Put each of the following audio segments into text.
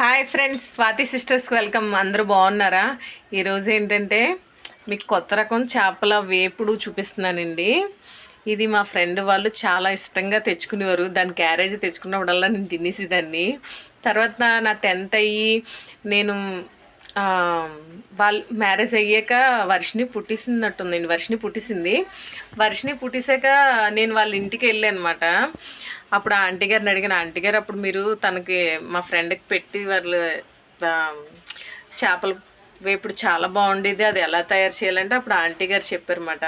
Hi friends Swathi సిస్టర్స్కి welcome అందరూ బాగున్నారా? ఈరోజు ఏంటంటే మీకు కొత్త రకం చేపల వేపుడు చూపిస్తున్నానండి. ఇది మా ఫ్రెండ్ వాళ్ళు చాలా ఇష్టంగా తెచ్చుకునేవారు. దాని క్యారేజ్ తెచ్చుకున్నప్పుడల్లా నేను తినేసేదాన్ని. తర్వాత నా టెన్త్ అయ్యి నేను వాళ్ళు మ్యారేజ్ అయ్యాక వర్షిని పుట్టిసినట్టుందండి వర్షిని పుట్టిసింది. వర్షిని పుట్టిసాక నేను వాళ్ళ ఇంటికి వెళ్ళాను అనమాట అప్పుడు ఆ ఆంటీ గారిని అడిగిన. ఆంటీ గారు అప్పుడు మీరు తనకి మా ఫ్రెండ్కి పెట్టి వాళ్ళు చేపల వేపుడు చాలా బాగుండేది. అది ఎలా తయారు చేయాలంటే అప్పుడు ఆంటీ గారు చెప్పారన్నమాట.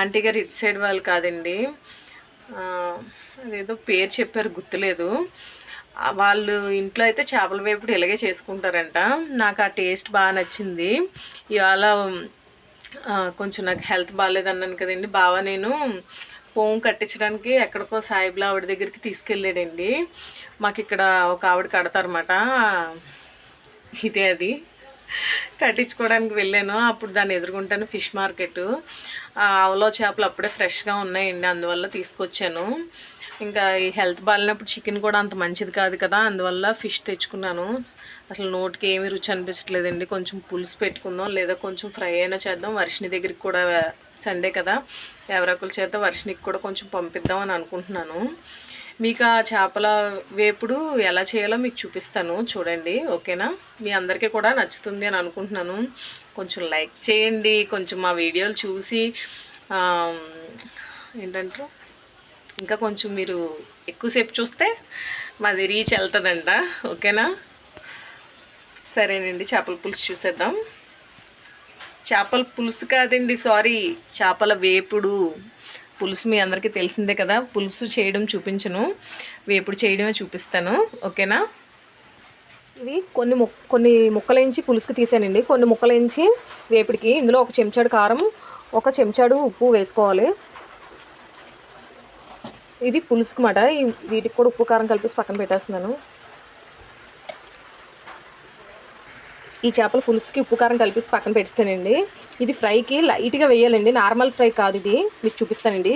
ఆంటీ గారు ఇటు సైడ్ వాళ్ళు కాదండి. అదేదో పేరు చెప్పారు గుర్తులేదు. వాళ్ళు ఇంట్లో అయితే చేపల వేపుడు ఇలాగే చేసుకుంటారంట. నాకు ఆ టేస్ట్ బాగా నచ్చింది. ఇవాళ కొంచెం నాకు హెల్త్ బాగాలేదన్నాను కదండి. బాగా నేను పోం కట్టించడానికి ఎక్కడికో సాయిబుల ఆవిడ దగ్గరికి తీసుకెళ్ళాడండి. మాకు ఇక్కడ ఒక ఆవిడ కడతారన్నమాట. ఇదే అది. కట్టించుకోవడానికి వెళ్ళాను. అప్పుడు దాన్ని ఎదుర్కొంటాను ఫిష్ మార్కెట్. అవలో చేపలు అప్పుడే ఫ్రెష్గా ఉన్నాయండి. అందువల్ల తీసుకొచ్చాను. ఇంకా ఈ హెల్త్ బాగాలేనప్పుడు చికెన్ కూడా అంత మంచిది కాదు కదా. అందువల్ల ఫిష్ తెచ్చుకున్నాను. అసలు నోటికి ఏమీ రుచి అనిపించట్లేదండి. కొంచెం పులుసు పెట్టుకుందాం లేదా కొంచెం ఫ్రై అయినా చేద్దాం. వర్షిని దగ్గరికి కూడా సండే కదా. ఎవరకుల చేత వర్షనికి కూడా కొంచెం పంపిద్దాం అని అనుకుంటున్నాను. మీకు ఆ చేపల వేపుడు ఎలా చేయాలో మీకు చూపిస్తాను. చూడండి ఓకేనా? మీ అందరికీ కూడా నచ్చుతుంది అని అనుకుంటున్నాను. కొంచెం లైక్ చేయండి కొంచెం మా వీడియోలు చూసి ఏంటంటారు? ఇంకా కొంచెం మీరు ఎక్కువసేపు చూస్తే మాది రీచ్ వెళ్తుందంట ఓకేనా? సరేనండి చేపల పులుసు చూసేద్దాం. చేపల పులుసు కాదండి సారీ. చేపల వేపుడు. పులుసు మీ అందరికీ తెలిసిందే కదా పులుసు చేయడం చూపించను. వేపుడు చేయడమే చూపిస్తాను ఓకేనా? ఇవి కొన్ని ముక్ కొన్ని ముక్కలేంచి పులుసుకు తీసానండి. కొన్ని ముక్కలేంచి వేపుడికి ఇందులో ఒక చెంచాడు కారం ఒక చెంచాడు ఉప్పు వేసుకోవాలి. ఇది పులుసుకు మాట వీటికి కూడా ఉప్పు కారం కలిపేసి పక్కన పెట్టేస్తున్నాను. ఈ చేపల పులుసుకి ఉప్పు కారం కలిపేసి పక్కన పెడుస్తానండి ఇది ఫ్రైకి లైట్గా వేయాలండి. నార్మల్ ఫ్రై కాదు ఇది. మీకు చూపిస్తానండి.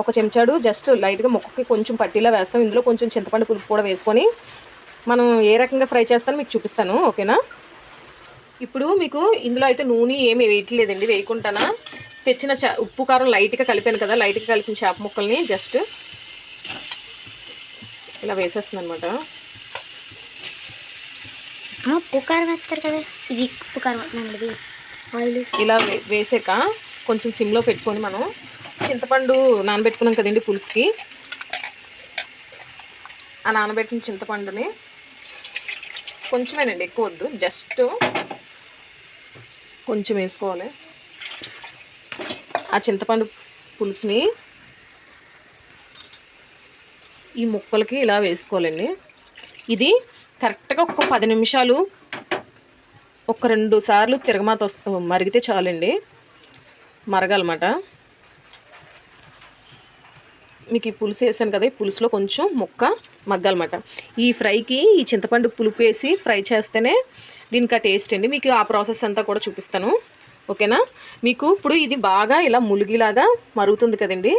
ఒక చెంచాడు జస్ట్ లైట్గా ముక్కకి కొంచెం పట్టీలా వేస్తాం. ఇందులో కొంచెం చింతపండు పులుపు కూడా వేసుకొని మనం ఏ రకంగా ఫ్రై చేస్తానో మీకు చూపిస్తాను. ఓకేనా? ఇప్పుడు మీకు ఇందులో అయితే నూనె ఏమి వేయట్లేదండి. వేయకుండానా తెచ్చిన ఉప్పు కారం లైట్గా కలిపాను కదా. లైట్గా కలిపిన చేప ముక్కల్ని జస్ట్ ఇలా వేసేస్తుంది అనమాట పుకారం వేస్తారు కదా. ఇది పుకారం కారం ఇది ఆయిల్. ఇలా వే వేసాక కొంచెం సిమ్లో పెట్టుకొని మనం చింతపండు నానబెట్టుకున్నాం కదండి పులుసుకి. ఆ నానబెట్టిన చింతపండుని కొంచెమేనండి ఎక్కువ వద్దు. జస్ట్ కొంచెం వేసుకోవాలి. ఆ చింతపండు పులుసుని ఈ ముక్కలకి ఇలా వేసుకోవాలండి. ఇది కరెక్ట్గా ఒక పది నిమిషాలు ఒక రెండు సార్లు తిరగమాత వస్తు మరిగితే చాలండి. మరగాలన్నమాట. మీకు ఈ పులుసు వేసాను కదా ఈ పులుసులో కొంచెం ముక్క మగ్గాలన్నమాట. ఈ ఫ్రైకి ఈ చింతపండు పులుపు వేసి ఫ్రై చేస్తేనే దీనికి ఆ టేస్ట్ అండి. మీకు ఆ ప్రాసెస్ అంతా కూడా చూపిస్తాను. ఓకేనా? మీకు ఇప్పుడు ఇది బాగా ఇలా ములిగిలాగా మరుగుతుంది కదండి.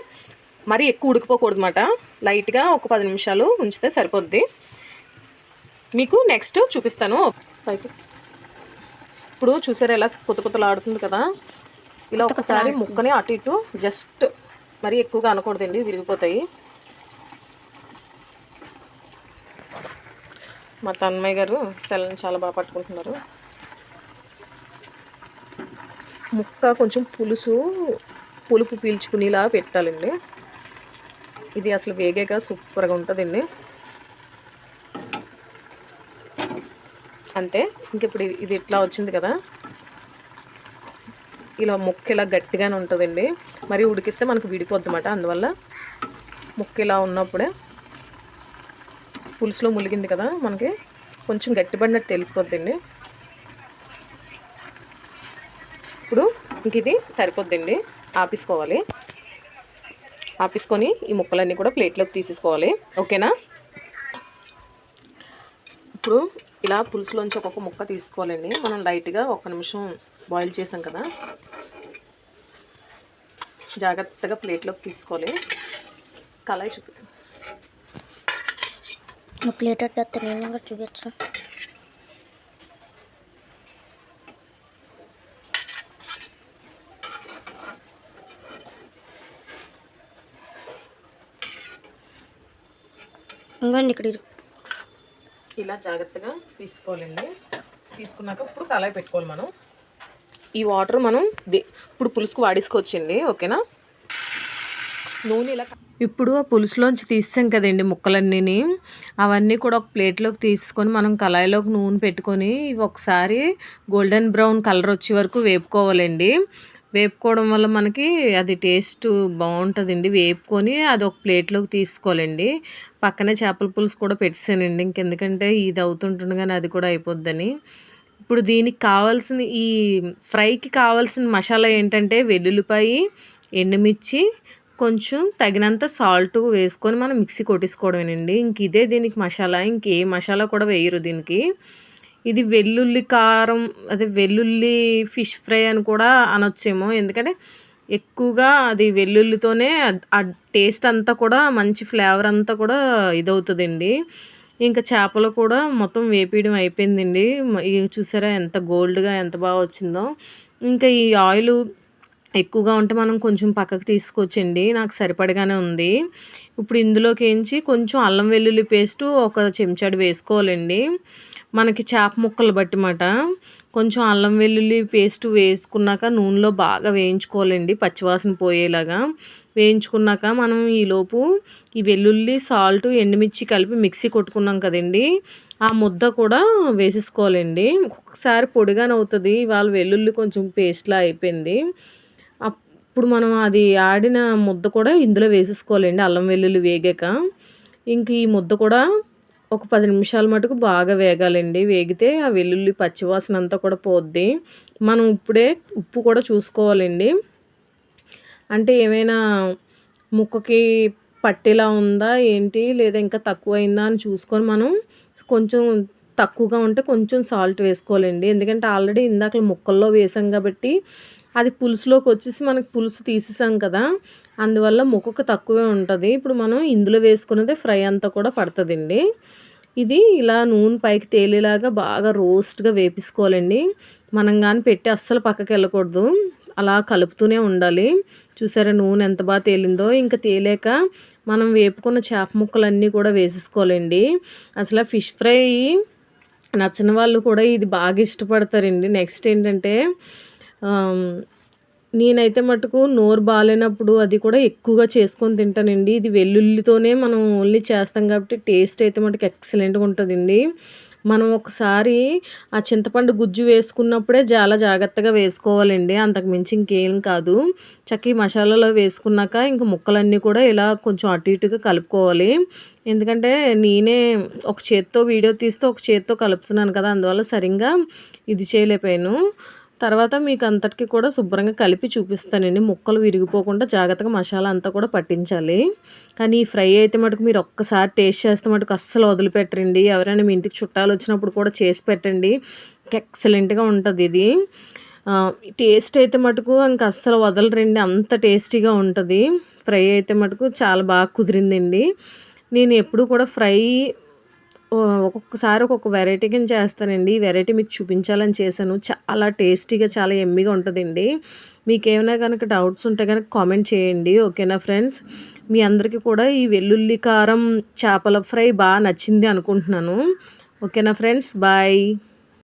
మరి ఎక్కువ ఉడికిపోకూడదు అనమాట లైట్గా ఒక పది నిమిషాలు ఉంచితే సరిపోద్ది. మీకు నెక్స్ట్ చూపిస్తాను. పైకి. ఇప్పుడు చూసారా ఎలా కొత్త కొత్తలు ఆడుతుంది కదా? ఇలా ఒకసారి ముక్కని అటు ఇటు జస్ట్ మరీ ఎక్కువగా అనకూడదండి విరిగిపోతాయి. మా తన్మయ్య గారు సెల్ని చాలా బాగా పట్టుకుంటున్నారు. ముక్క కొంచెం పులుసు పులుపు పీల్చుకునేలా పెట్టాలండి. ఇది అసలు వేగాక సూపర్గా ఉంటుందండి. అంతే. ఇంక ఇప్పుడు ఇది- ఇట్లా వచ్చింది కదా. ఇలా ముక్క ఇలా గట్టిగానే ఉంటుందండి. మరి ఉడికిస్తే మనకు విడిపోద్ది అనమాట అందువల్ల ముక్క ఇలా ఉన్నప్పుడే పులుసులో ములిగింది కదా మనకి కొంచెం గట్టిపడినట్టు తెలిసిపోద్దండి. ఇప్పుడు ఇంక ఇది సరిపోద్దండి. ఆపేసుకోవాలి. ఆపేసుకొని ఈ ముక్కలన్నీ కూడా ప్లేట్లోకి తీసేసుకోవాలి. ఓకేనా? ఇప్పుడు ఇలా పులుసులోంచి ఒక్కొక్క ముక్క తీసుకోవాలండి. మనం లైట్గా ఒక నిమిషం బాయిల్ చేసాం కదా. జాగ్రత్తగా ప్లేట్లోకి తీసుకోవాలి. కళాయి చూపి. ప్లేట్ అట్లా చూపించా ఇంకా ఇక్కడ ఇంకోండి ఇలా జాగ్రత్తగా తీసుకోవాలండి. తీసుకున్నాక ఇప్పుడు కళాయి పెట్టుకోవాలి మనం. ఈ వాటర్ మనం ఇప్పుడు పులుసుకు వాడేసుకోవచ్చండి ఓకేనా? నూనె ఇలా ఇప్పుడు ఆ పులుసులోంచి తీసాం కదండి ముక్కలన్నీని. అవన్నీ కూడా ఒక ప్లేట్లోకి తీసుకొని మనం కళాయిలోకి నూనె పెట్టుకొని ఇవి ఒకసారి గోల్డెన్ బ్రౌన్ కలర్ వచ్చే వరకు వేపుకోవాలండి. వేపుకోవడం వల్ల మనకి అది టేస్ట్ బాగుంటుందండి. వేపుకొని అది ఒక ప్లేట్లోకి తీసుకోవాలండి. పక్కనే చేపల పులుసు కూడా పెట్టేసానండి. ఇంకెందుకంటే ఇది అవుతుంటుండగానే అది కూడా అయిపోద్దని. ఇప్పుడు దీనికి కావాల్సిన ఈ ఫ్రైకి కావాల్సిన మసాలా ఏంటంటే వెల్లుల్లిపాయి ఎండుమిర్చి కొంచెం తగినంత సాల్ట్ వేసుకొని మనం మిక్సీ కొట్టేసుకోవడమేనండి. ఇంక ఇదే దీనికి మసాలా. ఇంకే మసాలా కూడా వేయరు దీనికి. ఇది వెల్లుల్లి కారం అదే వెల్లుల్లి ఫిష్ ఫ్రై అని కూడా అనొచ్చేమో. ఎందుకంటే ఎక్కువగా అది వెల్లుల్లితోనే ఆ టేస్ట్ అంతా కూడా మంచి ఫ్లేవర్ అంతా కూడా ఇదవుతుందండి. ఇంకా చేపలు కూడా మొత్తం వేపీయడం అయిపోయిందండి. ఇవి చూసారా ఎంత గోల్డ్గా ఎంత బాగా వచ్చిందో. ఇంకా ఈ ఆయిల్ ఎక్కువగా ఉంటే మనం కొంచెం పక్కకు తీసుకొచ్చండి. నాకు సరిపడగానే ఉంది. ఇప్పుడు ఇందులోకి ఏంచి కొంచెం అల్లం వెల్లుల్లి పేస్ట్ ఒక చెంచాడు వేసుకోవాలండి. మనకి చేప ముక్కలు బట్టి మాట కొంచెం అల్లం వెల్లుల్లి పేస్ట్ వేసుకున్నాక నూనెలో బాగా వేయించుకోవాలండి పచ్చివాసన పోయేలాగా. వేయించుకున్నాక మనం ఈలోపు ఈ వెల్లుల్లి సాల్ట్ ఎండుమిర్చి కలిపి మిక్సీ కొట్టుకున్నాం కదండి. ఆ ముద్ద కూడా వేసేసుకోవాలండి. ఒక్కొక్కసారి పొడిగానవుతుంది ఇవాళ వెల్లుల్లి కొంచెం పేస్ట్లా అయిపోయింది. అప్పుడు మనం అది ఆడిన ముద్ద కూడా ఇందులో వేసేసుకోవాలండి అల్లం వెల్లుల్లి వేగాక. ఇంక ఈ ముద్ద కూడా ఒక పది నిమిషాల మటుకు బాగా వేగాలండి. వేగితే ఆ వెల్లుల్లి పచ్చివాసన అంతా కూడా పోద్ది. మనం ఇప్పుడే ఉప్పు కూడా చూసుకోవాలండి. అంటే ఏమైనా ముక్కకి పట్టేలా ఉందా ఏంటి లేదా ఇంకా తక్కువైందా అని చూసుకొని మనం కొంచెం తక్కువగా ఉంటే కొంచెం సాల్ట్ వేసుకోవాలండి. ఎందుకంటే ఆల్రెడీ ఇందాక ముక్కల్లో వేసాం కాబట్టి అది పులుసులోకి వచ్చేసి మనకి పులుసు తీసేసాం కదా. అందువల్ల ముక్కకు తక్కువే ఉంటుంది. ఇప్పుడు మనం ఇందులో వేసుకున్నదే ఫ్రై అంతా కూడా పడుతుందండి. ఇది ఇలా నూనె పైకి తేలేలాగా బాగా రోస్ట్గా వేపించుకోవాలండి మనం కానీ పెట్టి అస్సలు పక్కకి వెళ్ళకూడదు. అలా కలుపుతూనే ఉండాలి. చూసారా నూనె ఎంత బాగా తేలిందో. ఇంకా తేలేక మనం వేపుకున్న చేప ముక్కలన్నీ కూడా వేసేసుకోవాలండి. అసలు ఫిష్ ఫ్రై నచ్చని వాళ్ళు కూడా ఇది బాగా ఇష్టపడతారండి. నెక్స్ట్ ఏంటంటే నేనైతే మటుకు నోరు బాగాలేనప్పుడు అది కూడా ఎక్కువగా చేసుకొని తింటానండి. ఇది వెల్లుల్లితోనే మనం ఓన్లీ చేస్తాం కాబట్టి టేస్ట్ అయితే మటుకు ఎక్సలెంట్గా ఉంటుందండి. మనం ఒకసారి ఆ చింతపండు గుజ్జు వేసుకున్నప్పుడే చాలా జాగ్రత్తగా వేసుకోవాలండి. అంతకు మించి ఇంకేం కాదు. చక్కీ మసాలాలో వేసుకున్నాక ఇంక ముక్కలన్నీ కూడా ఇలా కొంచెం అటు ఇటుగా కలుపుకోవాలి. ఎందుకంటే నేనే ఒక చేత్తో వీడియో తీస్తూ ఒక చేత్తో కలుపుతున్నాను కదా అందువల్ల సరిగ్గా ఇది చేయలేకపోయాను. తర్వాత మీకు అంతటికి కూడా శుభ్రంగా కలిపి చూపిస్తానండి. ముక్కలు విరిగిపోకుండా జాగ్రత్తగా మసాలా అంతా కూడా పట్టించాలి. కానీ ఈ ఫ్రై అయితే మటుకు మీరు ఒక్కసారి టేస్ట్ చేస్తే మటుకు అస్సలు వదిలిపెట్టరండి. ఎవరైనా మీ ఇంటికి చుట్టాలు వచ్చినప్పుడు కూడా చేసి పెట్టండి. ఎక్సలెంట్గా ఉంటుంది ఇది. టేస్ట్ అయితే మటుకు ఇంకా అస్సలు వదలరండి. అంత టేస్టీగా ఉంటుంది. ఫ్రై అయితే మటుకు చాలా బాగా కుదిరిందండి. నేను ఎప్పుడు కూడా ఫ్రై ఒక్కొక్కసారి ఒక్కొక్క వెరైటీ కింద చేస్తానండి. ఈ వెరైటీ మీకు చూపించాలని చేశాను. చాలా టేస్టీగా చాలా ఎమ్మిగా ఉంటుందండి. మీకు ఏమైనా కనుక డౌట్స్ ఉంటే కనుక కామెంట్ చేయండి. ఓకేనా ఫ్రెండ్స్ మీ అందరికీ కూడా ఈ వెల్లుల్లి కారం చేపల ఫ్రై బాగా నచ్చింది అనుకుంటున్నాను. ఓకేనా ఫ్రెండ్స్ బాయ్